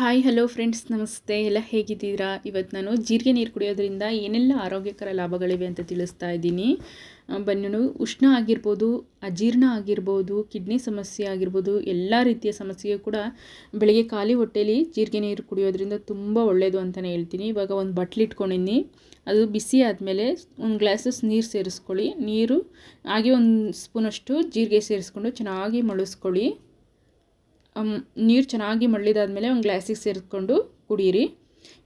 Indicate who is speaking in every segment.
Speaker 1: Hi hello friends ನಮಸ್ತೆ. ಎಲ್ಲ ಹೇಗಿದ್ದೀರಾ? ಇವತ್ತು ನಾನು ಜೀರಿಗೆ ನೀರು ಕುಡಿಯೋದ್ರಿಂದ ಏನೆಲ್ಲ ಆರೋಗ್ಯಕರ ಲಾಭಗಳಿವೆ ಅಂತ ತಿಳಿಸ್ತಾ ಇದ್ದೀನಿ. ಬನ್ನಿ ಉಷ್ಣ ಆಗಿರ್ಬೋದು, ಅಜೀರ್ಣ ಆಗಿರ್ಬೋದು, ಕಿಡ್ನಿ ಸಮಸ್ಯೆ ಆಗಿರ್ಬೋದು, ಎಲ್ಲ ರೀತಿಯ ಸಮಸ್ಯೆಗೆ ಕೂಡ ಬೆಳಗ್ಗೆ ಖಾಲಿ ಹೊಟ್ಟೆಲಿ ಜೀರಿಗೆ ನೀರು ಕುಡಿಯೋದ್ರಿಂದ ತುಂಬ ಒಳ್ಳೆಯದು ಅಂತಲೇ ಹೇಳ್ತೀನಿ. ಇವಾಗ ಒಂದು ಬಟ್ಲು ಇಟ್ಕೊಂಡಿದ್ದೀನಿ ಅದು ಬಿಸಿ ಆದಮೇಲೆ ಒಂದು ಗ್ಲಾಸಸ್ ನೀರು ಸೇರಿಸ್ಕೊಳ್ಳಿ. ನೀರು ಹಾಗೆ ಒಂದು ಸ್ಪೂನಷ್ಟು ಜೀರಿಗೆ ಸೇರಿಸ್ಕೊಂಡು ಚೆನ್ನಾಗಿ ಮಳಿಸ್ಕೊಳ್ಳಿ. ನೀರು ಚೆನ್ನಾಗಿ ಮಳ್ಳಿದಾದ್ಮೇಲೆ ಒಂದು ಗ್ಲಾಸಿಗೆ ಸೇರಿಸ್ಕೊಂಡು ಕುಡಿಯಿರಿ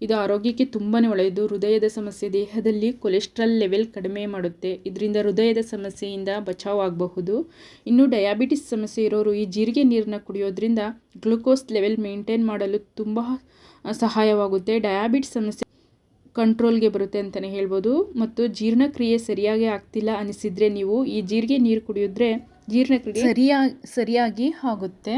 Speaker 1: ಇದು ಆರೋಗ್ಯಕ್ಕೆ ತುಂಬಾ ಒಳ್ಳೆಯದು. ಹೃದಯದ ಸಮಸ್ಯೆ ದೇಹದಲ್ಲಿ ಕೊಲೆಸ್ಟ್ರಾಲ್ ಲೆವೆಲ್ ಕಡಿಮೆ ಮಾಡುತ್ತೆ. ಇದರಿಂದ ಹೃದಯದ ಸಮಸ್ಯೆಯಿಂದ ಬಚಾವ್ ಆಗಬಹುದು. ಇನ್ನು ಡಯಾಬಿಟಿಸ್ ಸಮಸ್ಯೆ ಇರೋರು ಈ ಜೀರಿಗೆ ನೀರನ್ನ ಕುಡಿಯೋದ್ರಿಂದ ಗ್ಲುಕೋಸ್ ಲೆವೆಲ್ ಮೇಂಟೈನ್ ಮಾಡಲು ತುಂಬ ಸಹಾಯವಾಗುತ್ತೆ. ಡಯಾಬಿಟಿಸ್ ಸಮಸ್ಯೆ ಕಂಟ್ರೋಲ್ಗೆ ಬರುತ್ತೆ ಅಂತಲೇ ಹೇಳ್ಬೋದು. ಮತ್ತು ಜೀರ್ಣಕ್ರಿಯೆ ಸರಿಯಾಗಿ ಆಗ್ತಿಲ್ಲ ಅನಿಸಿದರೆ ನೀವು ಈ ಜೀರಿಗೆ ನೀರು ಕುಡಿಯೋದ್ರೆ ಜೀರ್ಣಕ್ರಿಯೆ ಸರಿಯಾಗಿ ಸರಿಯಾಗಿ ಆಗುತ್ತೆ.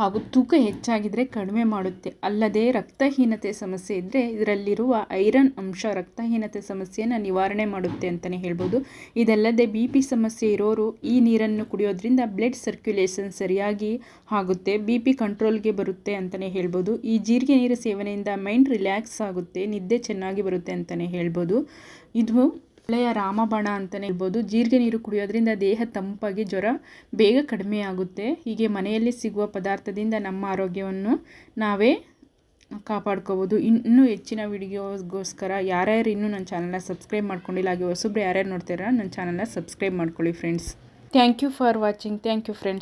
Speaker 1: ಹಾಗೂ ತೂಕ ಹೆಚ್ಚಾಗಿದ್ದರೆ ಕಡಿಮೆ ಮಾಡುತ್ತೆ. ಅಲ್ಲದೆ ರಕ್ತಹೀನತೆ ಸಮಸ್ಯೆ ಇದ್ದರೆ ಇದರಲ್ಲಿರುವ ಐರನ್ ಅಂಶ ರಕ್ತಹೀನತೆ ಸಮಸ್ಯೆಯನ್ನು ನಿವಾರಣೆ ಮಾಡುತ್ತೆ ಅಂತಲೇ ಹೇಳ್ಬೋದು. ಇದಲ್ಲದೆ ಬಿ ಪಿ ಸಮಸ್ಯೆ ಇರೋರು ಈ ನೀರನ್ನು ಕುಡಿಯೋದ್ರಿಂದ ಬ್ಲಡ್ ಸರ್ಕ್ಯುಲೇಷನ್ ಸರಿಯಾಗಿ ಆಗುತ್ತೆ ಬಿ ಪಿ ಕಂಟ್ರೋಲ್ಗೆ ಬರುತ್ತೆ ಅಂತಲೇ ಹೇಳ್ಬೋದು. ಈ ಜೀರಿಗೆ ನೀರು ಸೇವನೆಯಿಂದ ಮೈಂಡ್ ರಿಲ್ಯಾಕ್ಸ್ ಆಗುತ್ತೆ, ನಿದ್ದೆ ಚೆನ್ನಾಗಿ ಬರುತ್ತೆ ಅಂತಲೇ ಹೇಳ್ಬೋದು. ಇದು ಒಳ್ಳೆಯ ರಾಮಬಾಣ ಅಂತಲೇ ಹೇಳ್ಬೋದು. ಜೀರಿಗೆ ನೀರು ಕುಡಿಯೋದ್ರಿಂದ ದೇಹ ತಂಪಾಗಿ ಜ್ವರ ಬೇಗ ಕಡಿಮೆ ಆಗುತ್ತೆ. ಹೀಗೆ ಮನೆಯಲ್ಲಿ ಸಿಗುವ ಪದಾರ್ಥದಿಂದ ನಮ್ಮ ಆರೋಗ್ಯವನ್ನು ನಾವೇ ಕಾಪಾಡ್ಕೋಬೋದು. ಇನ್ನೂ ಹೆಚ್ಚಿನ ವಿಡಿಯೋಗೋಸ್ಕರ ಯಾರ್ಯಾರು ಇನ್ನೂ ನನ್ನ ಚಾನಲ್ನ ಸಬ್ಸ್ಕ್ರೈಬ್ ಮಾಡ್ಕೊಂಡಿಲ್ಲ, ಹಾಗೆ ಹೊಸಬ್ರು ಯಾರ್ಯಾರು ನೋಡ್ತೀರಾ ನನ್ನ ಚಾನಲ್ನ ಸಬ್ಸ್ಕ್ರೈಬ್ ಮಾಡ್ಕೊಳ್ಳಿ friends. Thank you for watching. Thank you friends.